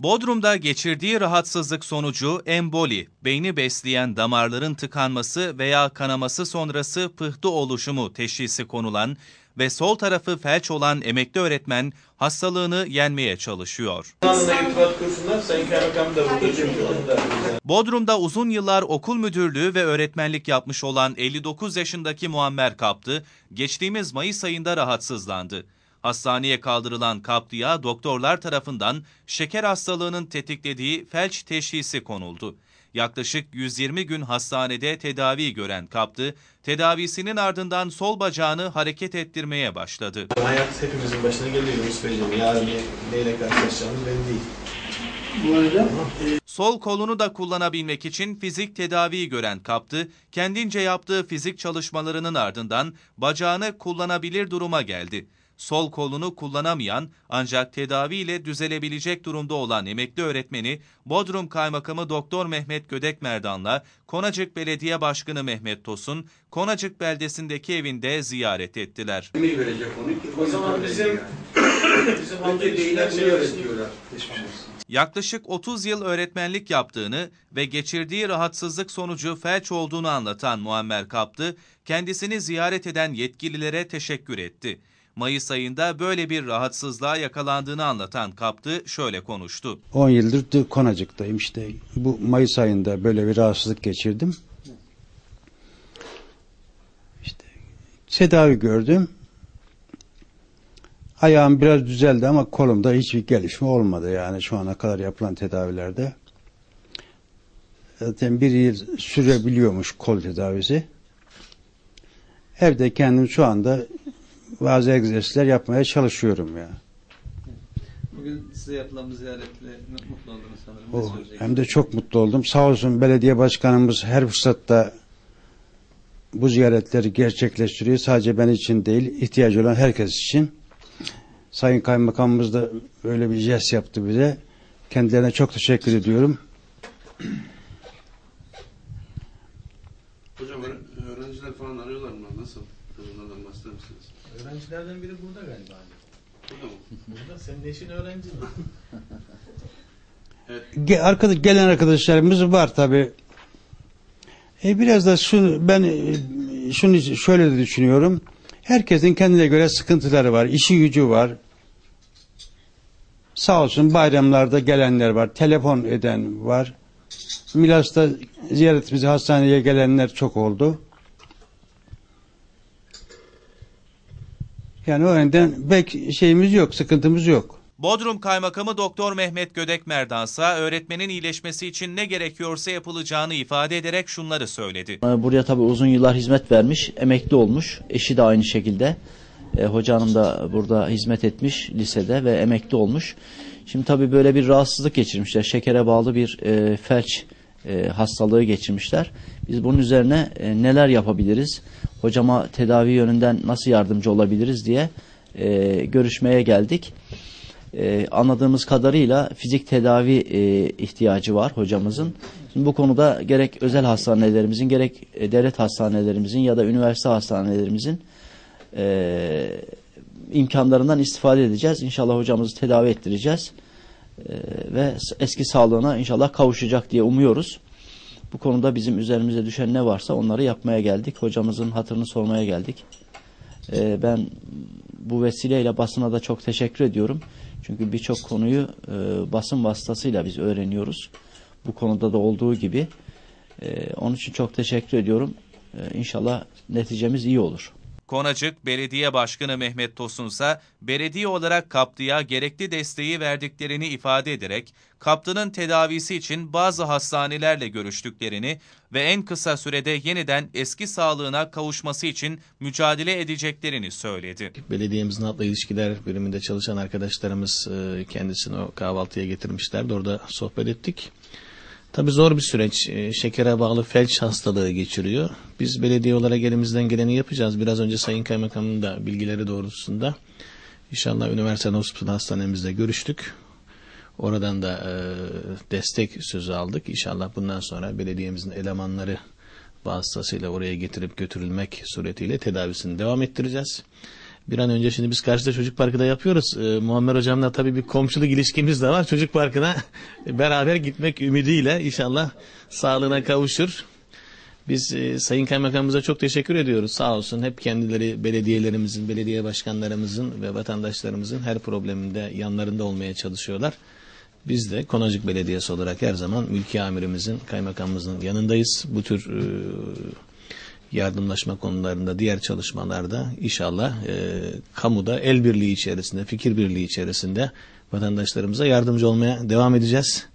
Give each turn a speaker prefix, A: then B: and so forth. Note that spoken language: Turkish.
A: Bodrum'da geçirdiği rahatsızlık sonucu emboli, beyni besleyen damarların tıkanması veya kanaması sonrası pıhtı oluşumu teşhisi konulan ve sol tarafı felç olan emekli öğretmen hastalığını yenmeye çalışıyor. Bodrum'da uzun yıllar okul müdürlüğü ve öğretmenlik yapmış olan 59 yaşındaki Muammer Kaptı, geçtiğimiz Mayıs ayında rahatsızlandı. Hastaneye kaldırılan Kaptı'ya doktorlar tarafından şeker hastalığının tetiklediği felç teşhisi konuldu. Yaklaşık 120 gün hastanede tedavi gören Kaptı, tedavisinin ardından sol bacağını hareket ettirmeye başladı.
B: Hayat hepimizin başına geliyor Yunus Beyciğim. Yarın ne- neyle karşılaşacağımız belli değil.
A: Sol kolunu da kullanabilmek için fizik tedavi gören Kaptı, kendince yaptığı fizik çalışmalarının ardından bacağını kullanabilir duruma geldi. Sol kolunu kullanamayan ancak tedaviyle düzelebilecek durumda olan emekli öğretmeni Bodrum Kaymakamı Doktor Mehmet Gödek Merdan'la Konacık Belediye Başkanı Mehmet Tosun, Konacık beldesindeki evinde ziyaret ettiler.
C: Emeği verecek onu.
B: O zaman bizim bizim
C: değiller
B: şey
C: öğretiyorlar.
A: Yaklaşık 30 yıl öğretmenlik yaptığını ve geçirdiği rahatsızlık sonucu felç olduğunu anlatan Muammer Kaptı, kendisini ziyaret eden yetkililere teşekkür etti. Mayıs ayında böyle bir rahatsızlığa yakalandığını anlatan Kaptı şöyle konuştu.
D: 10 yıldır Konacık'tayım işte. Bu Mayıs ayında böyle bir rahatsızlık geçirdim. İşte tedavi gördüm. Ayağım biraz düzeldi ama kolumda hiçbir gelişme olmadı yani şu ana kadar yapılan tedavilerde. Zaten bir yıl sürebiliyormuş kol tedavisi. Evde kendim şu anda bazı egzersizler yapmaya çalışıyorum ya.
E: Bugün size yapılan bu ziyaretle mutlu oldunuz sanırım.
D: Oh, hem de çok mutlu oldum. Sağ olsun belediye başkanımız her fırsatta bu ziyaretleri gerçekleştiriyor. Sadece ben için değil, ihtiyacı olan herkes için. Sayın Kaymakamımız da böyle bir jest yaptı bize. Kendilerine çok teşekkür ediyorum.
C: Onlardan bahseder misiniz?
B: Öğrencilerden biri burada galiba.
C: Burada mı?
B: Burada senin eşin öğrenci mi?
D: Ge- arkadaş, gelen arkadaşlarımız var tabi. E biraz da şunu, ben e, şunu şöyle de düşünüyorum. Herkesin kendine göre sıkıntıları var, işi gücü var. Sağ olsun bayramlarda gelenler var, telefon eden var. Milas'ta ziyaretimize hastaneye gelenler çok oldu. Yani o yönden pek şeyimiz yok, sıkıntımız yok.
A: Bodrum Kaymakamı Doktor Mehmet Gödek Merdansa öğretmenin iyileşmesi için ne gerekiyorsa yapılacağını ifade ederek şunları söyledi.
F: Buraya tabii uzun yıllar hizmet vermiş, emekli olmuş. Eşi de aynı şekilde. E, hoca hanım da burada hizmet etmiş lisede ve emekli olmuş. Şimdi tabii böyle bir rahatsızlık geçirmişler. Şekere bağlı bir e, felç e, hastalığı geçirmişler. Biz bunun üzerine e, neler yapabiliriz? Hocama tedavi yönünden nasıl yardımcı olabiliriz diye e, görüşmeye geldik. Ee, anladığımız kadarıyla fizik tedavi e, ihtiyacı var hocamızın. Şimdi bu konuda gerek özel hastanelerimizin gerek e, devlet hastanelerimizin ya da üniversite hastanelerimizin e, imkanlarından istifade edeceğiz. İnşallah hocamızı tedavi ettireceğiz. E, ve eski sağlığına inşallah kavuşacak diye umuyoruz. Bu konuda bizim üzerimize düşen ne varsa onları yapmaya geldik. Hocamızın hatırını sormaya geldik. E, ben bu vesileyle basına da çok teşekkür ediyorum. Çünkü birçok konuyu e, basın vasıtasıyla biz öğreniyoruz. Bu konuda da olduğu gibi. E, onun için çok teşekkür ediyorum. E, inşallah neticemiz iyi olur.
A: Konacık Belediye Başkanı Mehmet Tosunsa belediye olarak Kaptı'ya gerekli desteği verdiklerini ifade ederek Kaptı'nın tedavisi için bazı hastanelerle görüştüklerini ve en kısa sürede yeniden eski sağlığına kavuşması için mücadele edeceklerini söyledi.
G: Belediyemizin halkla ilişkiler bölümünde çalışan arkadaşlarımız e, kendisini o kahvaltıya getirmişlerdi. Orada sohbet ettik. Tabii zor bir süreç. E, Şekere bağlı felç hastalığı geçiriyor. Biz belediye olarak elimizden geleni yapacağız. Biraz önce Sayın Kaymakamın da bilgileri doğrultusunda inşallah Üniversite Hospital Hastanemizde görüştük. Oradan da e, destek sözü aldık. İnşallah bundan sonra belediyemizin elemanları vasıtasıyla oraya getirip götürülmek suretiyle tedavisini devam ettireceğiz. Bir an önce şimdi biz karşıda çocuk parkı da yapıyoruz. Ee, Muammer hocamla tabii bir komşuluk ilişkimiz de var. Çocuk parkına beraber gitmek ümidiyle inşallah sağlığına kavuşur. Biz e, Sayın Kaymakamımıza çok teşekkür ediyoruz. Sağ olsun hep kendileri belediyelerimizin, belediye başkanlarımızın ve vatandaşlarımızın her probleminde yanlarında olmaya çalışıyorlar. Biz de Konacık Belediyesi olarak her zaman mülki amirimizin, kaymakamımızın yanındayız. Bu tür e, yardımlaşma konularında, diğer çalışmalarda inşallah e, kamuda el birliği içerisinde, fikir birliği içerisinde vatandaşlarımıza yardımcı olmaya devam edeceğiz.